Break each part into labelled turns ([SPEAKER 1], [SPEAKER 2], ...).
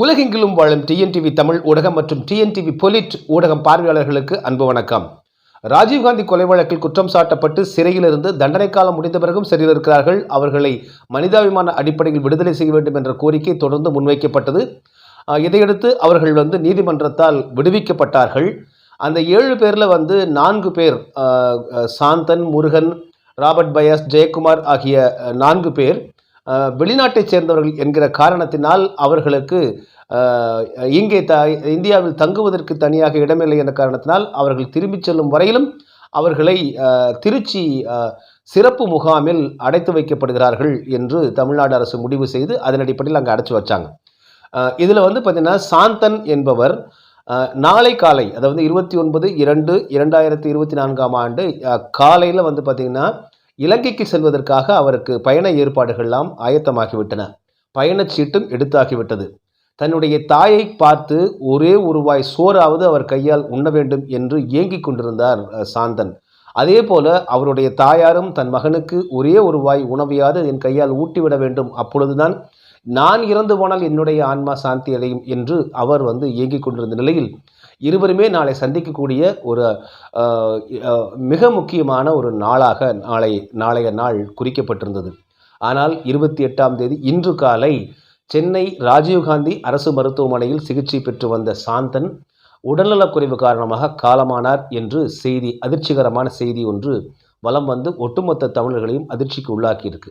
[SPEAKER 1] உலகெங்கிலும் வாழும் டிஎன்டிவி தமிழ் ஊடகம் மற்றும் டிஎன்டிவி பொலிட் ஊடகம் பார்வையாளர்களுக்கு அன்பு வணக்கம். ராஜீவ்காந்தி கொலை வழக்கில் குற்றம் சாட்டப்பட்டு சிறையிலிருந்து தண்டனை காலம் முடிந்த பிறகும் சிறையில் இருக்கிறார்கள் அவர்களை மனிதாபிமான அடிப்படையில் விடுதலை செய்ய வேண்டும் என்ற கோரிக்கை தொடர்ந்து முன்வைக்கப்பட்டது. இதையடுத்து அவர்கள் வந்து நீதிமன்றத்தால் விடுவிக்கப்பட்டார்கள். அந்த ஏழு பேரில் வந்து நான்கு பேர் சாந்தன் முருகன் ராபர்ட் பயஸ் ஜெயக்குமார் ஆகிய நான்கு பேர். வெளிநாட்டைச் சேர்ந்தவர்கள் என்கிற காரணத்தினால் அவர்களுக்கு இங்கே த இந்தியாவில் தங்குவதற்கு தனியாக இடமில்லை என்ற காரணத்தினால் அவர்கள் திரும்பிச் செல்லும் வரையிலும் அவர்களை திருச்சி சிறப்பு முகாமில் அடைத்து வைக்கப்படுகிறார்கள் என்று தமிழ்நாடு அரசு முடிவு செய்து அதன் அடிப்படையில் அங்கே அடைச்சி வச்சாங்க. இதில் வந்து பார்த்திங்கன்னா சாந்தன் என்பவர் நாளை காலை அதாவது இருபத்தி ஒன்பது இரண்டு இரண்டாயிரத்தி இருபத்தி நான்காம் ஆண்டு காலையில் வந்து பார்த்திங்கன்னா இலங்கைக்கு செல்வதற்காக அவருக்கு பயண ஏற்பாடுகள்லாம் ஆயத்தமாகிவிட்டன. பயணச்சீட்டும் எடுத்தாகிவிட்டது. தன்னுடைய தாயை பார்த்து ஒரே ஒரு வாய் சோறாவது அவர் கையால் உண்ண வேண்டும் என்று ஏங்கிக் கொண்டிருந்தார் சாந்தன். அதே போல அவருடைய தாயாரும் தன் மகனுக்கு ஒரே ஒரு வாய் உணவையாவது என் கையால் ஊட்டிவிட வேண்டும். அப்பொழுதுதான் நான் இறந்து போனால் என்னுடைய ஆன்மா சாந்தி அடையும் என்று அவர் வந்து இயங்கிக் கொண்டிருந்த நிலையில் இருவருமே நாளை சந்திக்கக்கூடிய ஒரு மிக முக்கியமான ஒரு நாளாக நாளை நாளைய நாள் குறிக்கப்பட்டிருந்தது. ஆனால் இருபத்தி எட்டாம் தேதி இன்று காலை சென்னை ராஜீவ்காந்தி அரசு மருத்துவமனையில் சிகிச்சை பெற்று வந்த சாந்தன் உடல்நலக்குறைவு காரணமாக காலமானார் என்று செய்தி அதிர்ச்சிகரமான செய்தி ஒன்று வலம் வந்து ஒட்டுமொத்த தமிழர்களையும் அதிர்ச்சிக்கு உள்ளாக்கியிருக்கு.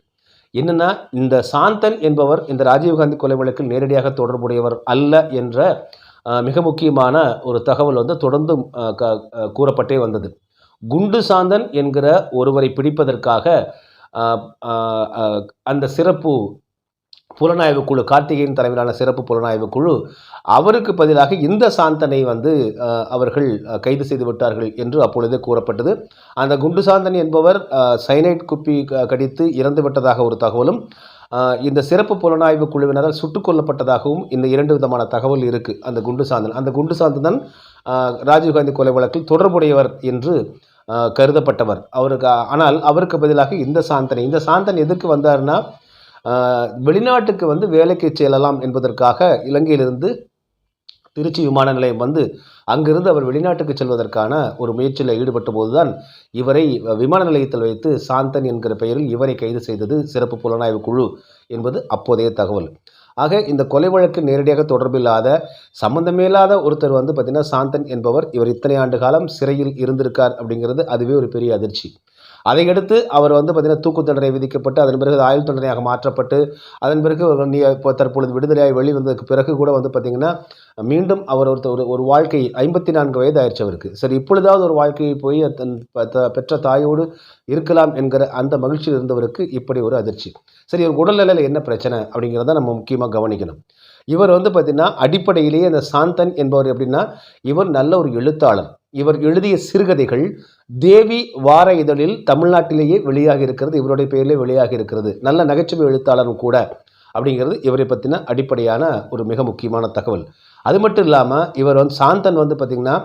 [SPEAKER 1] என்னன்னா இந்த சாந்தன் என்பவர் இந்த ராஜீவ்காந்தி கொலை வழக்கில் நேரடியாக தொடர்புடையவர் அல்ல என்ற மிக முக்கியமான ஒரு தகவல் வந்து தொடர்ந்து க- கூறப்பட்டே வந்தது. குண்டு சாந்தன் என்கிற ஒருவரை பிடிப்பதற்காக அந்த சிறப்பு புலனாய்வு குழு கார்த்திகேயன் தலைமையிலான சிறப்பு புலனாய்வு குழு அவருக்கு பதிலாக இந்த சாந்தனை வந்து அவர்கள் கைது செய்து விட்டார்கள் என்று அப்பொழுதே கூறப்பட்டது. அந்த குண்டு சாந்தன் என்பவர் சைனைட் குப்பி கடித்து இறந்து விட்டதாக ஒரு தகவலும் இந்த சிறப்பு புலனாய்வு குழுவினரால் சுட்டுக் கொல்லப்பட்டதாகவும் இந்த இரண்டு விதமான தகவல் இருக்குது அந்த குண்டு சாந்தன். அந்த குண்டு சாந்தன் தான் ராஜீவ்காந்தி கொலை வழக்கில் தொடர்புடையவர் என்று கருதப்பட்டவர். அவருக்கு ஆனால் அவருக்கு பதிலாக இந்த சாந்தனை. இந்த சாந்தன் எதுக்கு வந்தார்னா வெளிநாட்டுக்கு வந்து வேலைக்கு செல்லலாம் என்பதற்காக இலங்கையிலிருந்து திருச்சி விமான நிலையம் வந்து அங்கிருந்து அவர் வெளிநாட்டுக்கு செல்வதற்கான ஒரு முயற்சியில் ஈடுபட்ட போதுதான் இவரை விமான நிலையத்தில் வைத்து சாந்தன் என்கிற பெயரில் இவரை கைது செய்தது சிறப்பு புலனாய்வு குழு என்பது அப்போதைய தகவல். ஆக இந்த கொலை வழக்கு நேரடியாக தொடர்பில்லாத சம்பந்தமில்லாத ஒருத்தர் வந்து பார்த்திங்கன்னா சாந்தன் என்பவர் இவர் இத்தனை ஆண்டு காலம் சிறையில் இருந்திருக்கார் அப்படிங்கிறது அதுவே ஒரு பெரிய அதிர்ச்சி. அதையடுத்து அவர் வந்து பார்த்திங்கன்னா தூக்கு தண்டனை விதிக்கப்பட்டு அதன் பிறகு ஆயுள் தண்டனையாக மாற்றப்பட்டு அதன் பிறகு நீ இப்போ தற்பொழுது விடுதலையாக வெளிவந்ததுக்கு பிறகு கூட வந்து பார்த்திங்கன்னா மீண்டும் அவர் ஒருத்தர் ஒரு ஒரு வாழ்க்கை ஐம்பத்தி நான்கு வயது ஆயிடுச்சு அவருக்கு. சரி இப்பொழுதாவது ஒரு வாழ்க்கையை போய் தன் த- பெற்ற தாயோடு இருக்கலாம் என்கிற அந்த மகிழ்ச்சியில் இருந்தவருக்கு இப்படி ஒரு அதிர்ச்சி. சரி ஒரு உடல்நிலையில் என்ன பிரச்சனை அப்படிங்கிறத நம்ம முக்கியமாக கவனிக்கணும். இவர் வந்து பார்த்திங்கன்னா அடிப்படையிலேயே அந்த சாந்தன் என்பவர் எப்படின்னா இவர் நல்ல ஒரு எழுத்தாளர். இவர் எழுதிய சிறுகதைகள் தேவி வார இதழில் தமிழ்நாட்டிலேயே வெளியாகி இருக்கிறது இவருடைய பெயரிலே வெளியாக இருக்கிறது. நல்ல நகைச்சுவை எழுத்தாளரும் கூட அப்படிங்கிறது இவரை பற்றின அடிப்படையான ஒரு மிக முக்கியமான தகவல். அது மட்டும் இல்லாமல் இவர் வந்து சாந்தன் வந்து பார்த்திங்கன்னா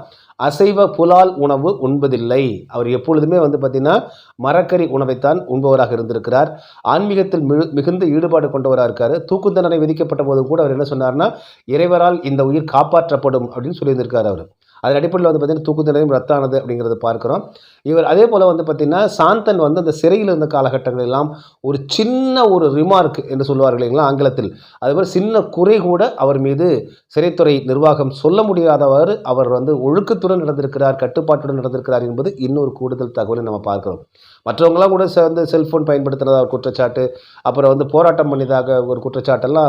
[SPEAKER 1] அசைவ புலால் உணவு உண்பதில்லை. அவர் எப்பொழுதுமே வந்து பார்த்திங்கன்னா மரக்கறி உணவைத்தான் உண்பவராக இருந்திருக்கிறார். ஆன்மீகத்தில் மிகு மிகுந்த ஈடுபாடு கொண்டவராக இருக்கார். தூக்கு தண்டனை விதிக்கப்பட்ட போதும் கூட அவர் என்ன சொன்னார்னா இறைவரால் இந்த உயிர் காப்பாற்றப்படும் அப்படின்னு சொல்லியிருந்திருக்கார் அவர். அதன் அடிப்படையில் வந்து பார்த்திங்கன்னா தூக்கு தண்டனையும் ரத்தானது அப்படிங்கிறத பார்க்குறோம். இவர் அதே போல் வந்து பார்த்திங்கன்னா சாந்தன் வந்து அந்த சிறையில் இருந்த காலகட்டங்கள் எல்லாம் ஒரு சின்ன ஒரு ரிமார்க் என்று சொல்லுவார்கள் இல்லைங்களா ஆங்கிலத்தில். அதுபோல் சின்ன குறை கூட அவர் மீது சிறைத்துறை நிர்வாகம் சொல்ல முடியாதவாறு அவர் வந்து ஒழுக்கத்துடன் நடந்திருக்கிறார் கட்டுப்பாட்டுடன் நடந்திருக்கிறார் என்பது இன்னொரு கூடுதல் தகவலை நம்ம பார்க்குறோம். மற்றவங்களாம் கூட சேர்ந்து வந்து செல்ஃபோன் பயன்படுத்தினதாக ஒரு குற்றச்சாட்டு அப்புறம் வந்து போராட்டம் பண்ணியதாக ஒரு குற்றச்சாட்டெல்லாம்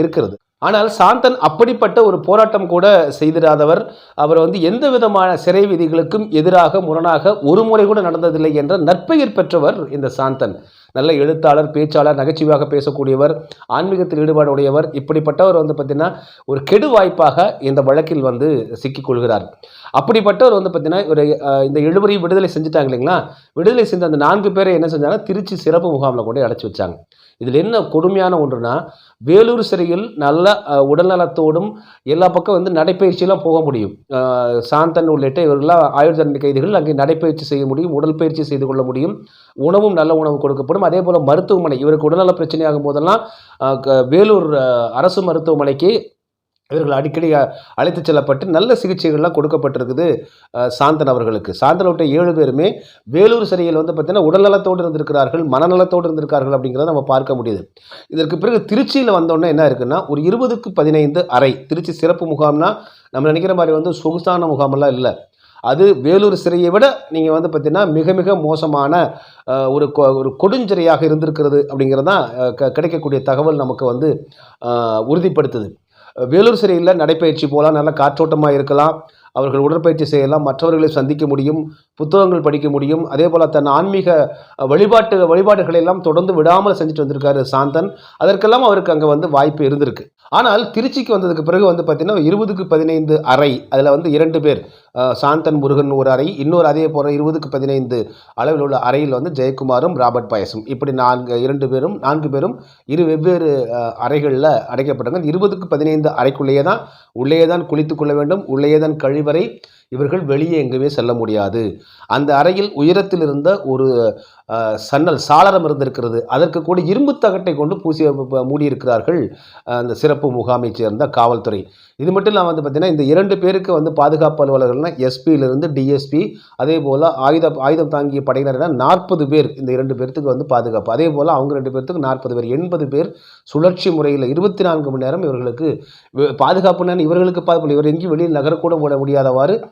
[SPEAKER 1] இருக்கிறது. ஆனால் சாந்தன் அப்படிப்பட்ட ஒரு போராட்டம் கூட செய்திடாதவர் அவர் வந்து எந்த விதமான சிறை விதிகளுக்கும் எதிராக முரணாக ஒரு முறை கூட நடந்ததில்லை என்ற நற்பெயர் பெற்றவர் இந்த சாந்தன். நல்ல எழுத்தாளர் பேச்சாளர் நகைச்சுவையாக பேசக்கூடியவர் ஆன்மீகத்தில் ஈடுபாடு உடையவர் இப்படிப்பட்டவர் வந்து பார்த்திங்கன்னா ஒரு கெடு வாய்ப்பாக இந்த வழக்கில் வந்து சிக்கிக்கொள்கிறார் அப்படிப்பட்டவர் வந்து பார்த்திங்கன்னா ஒரு இந்த எழுவரையும் விடுதலை செஞ்சுட்டாங்க இல்லைங்களா? விடுதலை செஞ்ச அந்த நான்கு பேரை என்ன செஞ்சாங்கன்னா திருச்சி சிறப்பு முகாமில் கொண்டு அடைச்சி வச்சாங்க. இதில் என்ன கொடுமையான ஒன்றுனா வேலூர் சிறையில் நல்ல உடல்நலத்தோடும் எல்லா பக்கம் வந்து நடைப்பயிற்சியெல்லாம் போக முடியும். சாந்தன் உள்ளிட்ட இவர்கள்லாம் ஆயுள் தண்டனை கைதிகள் அங்கே நடைப்பயிற்சி செய்ய முடியும் உடற்பயிற்சி செய்து கொள்ள முடியும். உணவும் நல்ல உணவு கொடுக்கப்படும். அதே போல் மருத்துவமனை இவருக்கு உடல்நல பிரச்சனையாகும் போதெல்லாம் க- வேலூர் அரசு மருத்துவமனைக்கு இவர்கள் அடிக்கடி அழைத்து செல்லப்பட்டு நல்ல சிகிச்சைகள்லாம் கொடுக்கப்பட்டிருக்குது சாந்தன் அவர்களுக்கு. சாந்தன் விட்ட ஏழு பேருமே வேலூர் சிறையில் வந்து பார்த்திங்கன்னா உடல்நலத்தோடு இருந்திருக்கிறார்கள் மனநலத்தோடு இருந்திருக்கார்கள் அப்படிங்கிறத நம்ம பார்க்க முடியுது. இதற்கு பிறகு திருச்சியில் வந்தோடனே என்ன இருக்குன்னா ஒரு இருபதுக்கு பதினைந்து அறை திருச்சி சிறப்பு முகாம்னா நம்ம நினைக்கிற மாதிரி வந்து சொகுசான முகாமெல்லாம் இல்லை. அது வேலூர் சிறையை விட நீங்கள் வந்து பார்த்தீங்கன்னா மிக மிக மோசமான ஒரு கொ- ஒரு கொடுஞ்சிறையாக இருந்திருக்கிறது அப்படிங்கிறது தான் க- கிடைக்கக்கூடிய தகவல் நமக்கு வந்து உறுதிப்படுத்துது. வேலூர் சிறையில் நடைப்பயிற்சி போகலாம் நல்ல காற்றோட்டமாக இருக்கலாம் அவர்கள் உடற்பயிற்சி செய்யலாம் மற்றவர்களை சந்திக்க முடியும் புத்தகங்கள் படிக்க முடியும் அதே போல் தன் ஆன்மீக வழிபாட்டு வழிபாடுகளை எல்லாம் தொடர்ந்து விடாமல் செஞ்சுட்டு வந்திருக்காரு சாந்தன். அதற்கெல்லாம் அவருக்கு அங்கே வந்து வாய்ப்பு இருந்திருக்கு. ஆனால் திருச்சிக்கு வந்ததுக்கு பிறகு வந்து பார்த்தீங்கன்னா இருபதுக்கு பதினைந்து அறை அதில் வந்து இரண்டு பேர் சாந்தன் முருகன் ஒரு அறை இன்னொரு அதே போல் இருபதுக்கு பதினைந்து அளவில் உள்ள அறையில் வந்து ஜெயக்குமாரும் ராபர்ட் பயசும். இப்படி நான்கு இரண்டு பேரும் நான்கு பேரும் இரு வெவ்வேறு அறைகளில் அடைக்கப்பட்டாங்க இருபதுக்கு பதினைந்து அறைக்குள்ளேயே தான் உள்ளேயே தான் குளித்துக்கொள்ள வேண்டும் உள்ளேயே தான் கழிவறை இவர்கள் வெளியே எங்குமே செல்ல முடியாது. அந்த அறையில் உயரத்தில் இருந்த ஒரு சன்னல் சாளரம் இருந்திருக்கிறது. அதற்கு கூட இரும்பு தகட்டை கொண்டு பூசி மூடியிருக்கிறார்கள் அந்த சிறப்பு முகாமைச் சேர்ந்த காவல்துறை. இது மட்டும் இல்லாமல் வந்து பார்த்திங்கன்னா இந்த இரண்டு பேருக்கு வந்து பாதுகாப்பு அலுவலர்கள்னா எஸ்பியிலிருந்து டிஎஸ்பி அதே போல் ஆயுத ஆயுதம் தாங்கிய படையினர்னா நாற்பது பேர் இந்த இரண்டு பேர்த்துக்கு வந்து பாதுகாப்பு. அதே போல் அவங்க ரெண்டு பேர்த்துக்கு நாற்பது பேர் எண்பது பேர் சுழற்சி முறையில் இருபத்தி நான்கு மணி நேரம் இவர்களுக்கு வே- பாதுகாப்புன்னு இவர்களுக்கு பாதுகாப்பு இவர் எங்கேயும் வெளியில் நகரக்கூட விட முடியாதவாறு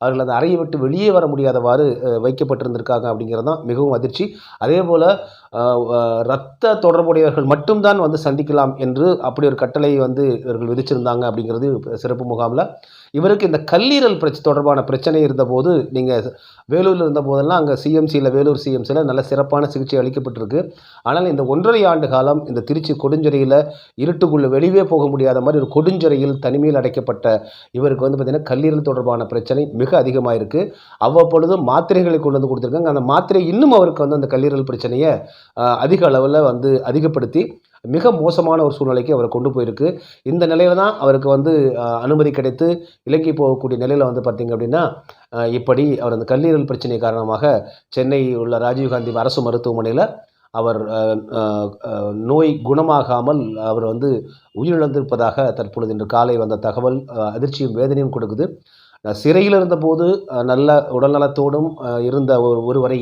[SPEAKER 1] அவர்கள் அந்த அறையை விட்டு வெளியே வர முடியாதவாறு வைக்கப்பட்டிருந்திருக்காங்க அப்படிங்கிறது தான் மிகவும் அதிர்ச்சி. அதே போல் ரத்த தொடர்புடையவர்கள் மட்டும்தான் வந்து சந்திக்கலாம் என்று அப்படி ஒரு கட்டளை வந்து இவர்கள் விதிச்சிருந்தாங்க அப்படிங்கிறது சிறப்பு முகாமில். இவருக்கு இந்த கல்லீரல் பிரச்ச தொடர்பான பிரச்சனை இருந்தபோது நீங்கள் வேலூரில் இருந்த போதெல்லாம் அங்கே சிஎம்சியில் வேலூர் சிஎம்சியில் நல்ல சிறப்பான சிகிச்சை அளிக்கப்பட்டிருக்கு. ஆனால் இந்த ஒன்றரை ஆண்டு காலம் இந்த திருச்சி கொடுஞ்சிறையில் இருட்டுக்குள்ளே வெளியே போக முடியாத மாதிரி ஒரு கொடுஞ்சிறையில் தனிமையில் அடைக்கப்பட்ட இவருக்கு வந்து பார்த்திங்கன்னா கல்லீரல் தொடர்பான பிரச்சனை மிக அதிகமாக இருக்குது அவ்வப்பொழுது மாத்திரைகளை கொண்டு வந்து கொடுத்துருக்காங்க. அந்த மாத்திரை இன்னும் அவருக்கு வந்து அந்த கல்லீரல் பிரச்சனையை அதிக அளவில் வந்து அதிகப்படுத்தி மிக மோசமான ஒரு சூழ்நிலைக்கு அவரை கொண்டு போயிருக்கு. இந்த நிலையில தான் அவருக்கு வந்து அனுமதி கிடைத்து இலங்கை போகக்கூடிய நிலையில் வந்து பார்த்திங்க அப்படின்னா இப்படி அவர் அந்த கல்லீரல் பிரச்சனை காரணமாக சென்னை உள்ள ராஜீவ்காந்தி அரசு மருத்துவமனையில் அவர் நோய் குணமாகாமல் அவர் வந்து உயிரிழந்திருப்பதாக தற்பொழுது இன்று காலை வந்த தகவல் அதிர்ச்சியும் வேதனையும் கொடுக்குது. சிறையில் இருந்தபோது நல்ல உடல்நலத்தோடும் இருந்த ஒரு ஒருவரை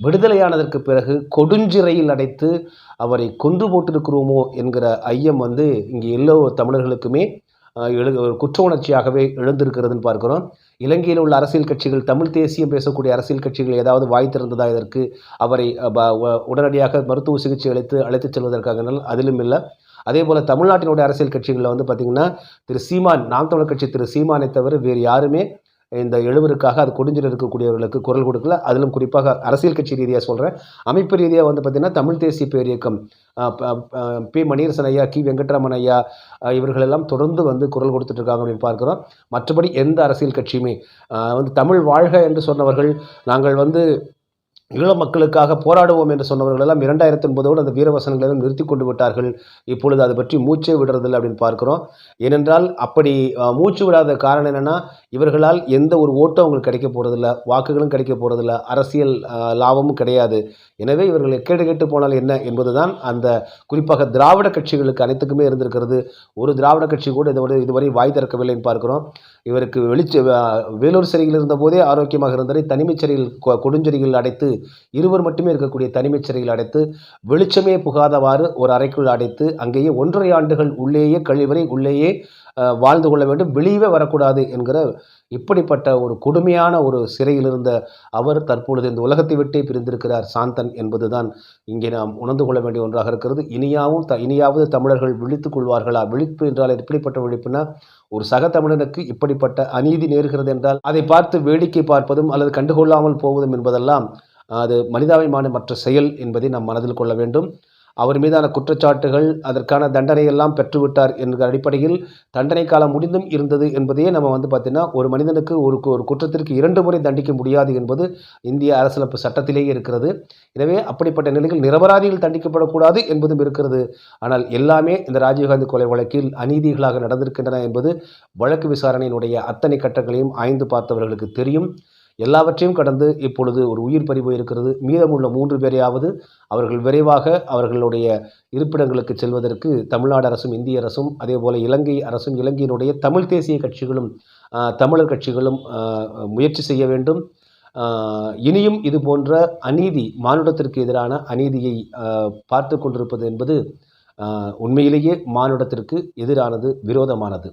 [SPEAKER 1] விடுதலையானதற்கு பிறகு கொடுஞ்சிறையில் அடைத்து அவரை கொன்று போட்டிருக்கிறோமோ என்கிற ஐயம் வந்து இங்கே எல்லோ தமிழர்களுக்குமே எழு ஒரு குற்ற உணர்ச்சியாகவே எழுந்திருக்கிறதுன்னு பார்க்கிறோம். இலங்கையில் உள்ள அரசியல் கட்சிகள் தமிழ் தேசியம் பேசக்கூடிய அரசியல் கட்சிகள் ஏதாவது வாய் திறந்ததா இதற்கு அவரை உடனடியாக மருத்துவ சிகிச்சை அளித்து அழைத்துச் செல்வதற்காக அதிலும் இல்லை. அதே போல் தமிழ்நாட்டினுடைய அரசியல் கட்சிகளில் வந்து பார்த்திங்கன்னா திரு சீமான் நாம் தமிழர் கட்சி திரு சீமானை தவிர வேறு யாருமே இந்த எழுவருக்காக அது கொடுஞ்சில் இருக்கக்கூடியவர்களுக்கு குரல் கொடுக்கல. அதிலும் குறிப்பாக அரசியல் கட்சி ரீதியாக சொல்கிறேன் அமைப்பு ரீதியாக வந்து பார்த்திங்கன்னா தமிழ் தேசிய பேரியக்கம் பி மணியரசன் ஐயா கி வெங்கட்ராமன் ஐயா இவர்களெல்லாம் தொடர்ந்து வந்து குரல் கொடுத்துட்ருக்காங்க அப்படின்னு பார்க்குறோம். மற்றபடி எந்த அரசியல் கட்சியுமே வந்து தமிழ் வாழ்க என்று சொன்னவர்கள் நாங்கள் வந்து ஈழ மக்களுக்காக போராடுவோம் என்று சொன்னவர்கள் எல்லாம் இரண்டாயிரத்தி ஒன்பதோடு அந்த வீரவசனங்களை நிறுத்தி கொண்டு விட்டார்கள். இப்பொழுது அதை பற்றி மூச்சே விடுறதில்லை அப்படின்னு பார்க்கிறோம். ஏனென்றால் அப்படி மூச்சு விடாத காரணம் என்னென்னா இவர்களால் எந்த ஒரு ஓட்டும் அவங்களுக்கு கிடைக்க போகிறதில்ல வாக்குகளும் கிடைக்க போகிறதில்ல அரசியல் லாபமும் கிடையாது. எனவே இவர்கள் கேடு கேட்டு போனால் என்ன என்பதுதான் அந்த குறிப்பாக திராவிட கட்சிகளுக்கு அனைத்துக்குமே இருந்திருக்கிறது. ஒரு திராவிட கட்சி கூட இதுவரை இதுவரை வாய் திறக்கவில்லைன்னு பார்க்குறோம். இவருக்கு வெளிச்ச வேலூர் சிறையில் இருந்தபோதே ஆரோக்கியமாக இருந்ததை தனிமைச் சிறையில் கொ- அடைத்து இருவர் மட்டுமே இருக்கக்கூடிய தனிமைச் சிறையில் அடைத்து வெளிச்சமே புகாதவாறு ஒரு அறைக்குள் அடைத்து அங்கேயே ஒன்றரை ஆண்டுகள் உள்ளேயே கழிவறை உள்ளேயே வாழ்ந்து கொள்ள வேண்டும். வெளியவே வரக்கூடாது என்கிற இப்படிப்பட்ட ஒரு கொடுமையான ஒரு சிறையில் இருந்த அவர் தற்பொழுது இந்த உலகத்தை விட்டே பிரிந்திருக்கிறார் சாந்தன் என்பதுதான் இங்கே நாம் உணர்ந்து கொள்ள வேண்டிய ஒன்றாக இருக்கிறது. இனியாவும் த இனியாவது தமிழர்கள் விழித்துக் கொள்வார்களா? விழிப்பு என்றால் எப்படிப்பட்ட விழிப்புனா ஒரு சக தமிழனுக்கு இப்படிப்பட்ட அநீதி நேர்கிறது என்றால் அதை பார்த்து வேடிக்கை பார்ப்பதும் அல்லது கண்டுகொள்ளாமல் போவதும் என்பதெல்லாம் அது மனிதாபிமான மற்ற செயல் என்பதை நாம் மனதில் கொள்ள வேண்டும். அவர் மீதான குற்றச்சாட்டுகள் அதற்கான தண்டனையெல்லாம் பெற்றுவிட்டார் என்கிற அடிப்படையில் தண்டனை காலம் முடிந்தும் இருந்தது என்பதையே நம்ம வந்து பார்த்திங்கன்னா ஒரு மனிதனுக்கு ஒரு கு- ஒரு குற்றத்திற்கு இரண்டு முறை தண்டிக்க முடியாது என்பது இந்திய அரசியலமைப்பு சட்டத்திலேயே இருக்கிறது. எனவே அப்படிப்பட்ட நிலையில் நிரபராதிகள் தண்டிக்கப்படக்கூடாது என்பதும் இருக்கிறது. ஆனால் எல்லாமே இந்த ராஜீவ்காந்தி கொலை வழக்கில் அநீதிகளாக நடந்திருக்கின்றன என்பது வழக்கு விசாரணையினுடைய அத்தனை கட்டங்களையும் ஆய்ந்து பார்த்தவர்களுக்கு தெரியும். எல்லாவற்றையும் கடந்து இப்பொழுது ஒரு உயிர் பறிவு இருக்கிறது. மீதமுள்ள மூன்று பேரையாவது அவர்கள் விரைவாக அவர்களுடைய இருப்பிடங்களுக்கு செல்வதற்கு தமிழ்நாடு அரசும் இந்திய அரசும் அதே போல் இலங்கை அரசும் இலங்கையினுடைய தமிழ் தேசிய கட்சிகளும் தமிழர் கட்சிகளும் முயற்சி செய்ய வேண்டும். இனியும் இது போன்ற அநீதி மானுடத்திற்கு எதிரான அநீதியை பார்த்து கொண்டிருப்பது என்பது உண்மையிலேயே மானுடத்திற்கு எதிரானது விரோதமானது.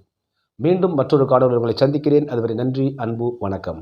[SPEAKER 1] மீண்டும் மற்றொரு காணொலி உங்களை சந்திக்கிறேன். அதுவரை நன்றி அன்பு வணக்கம்.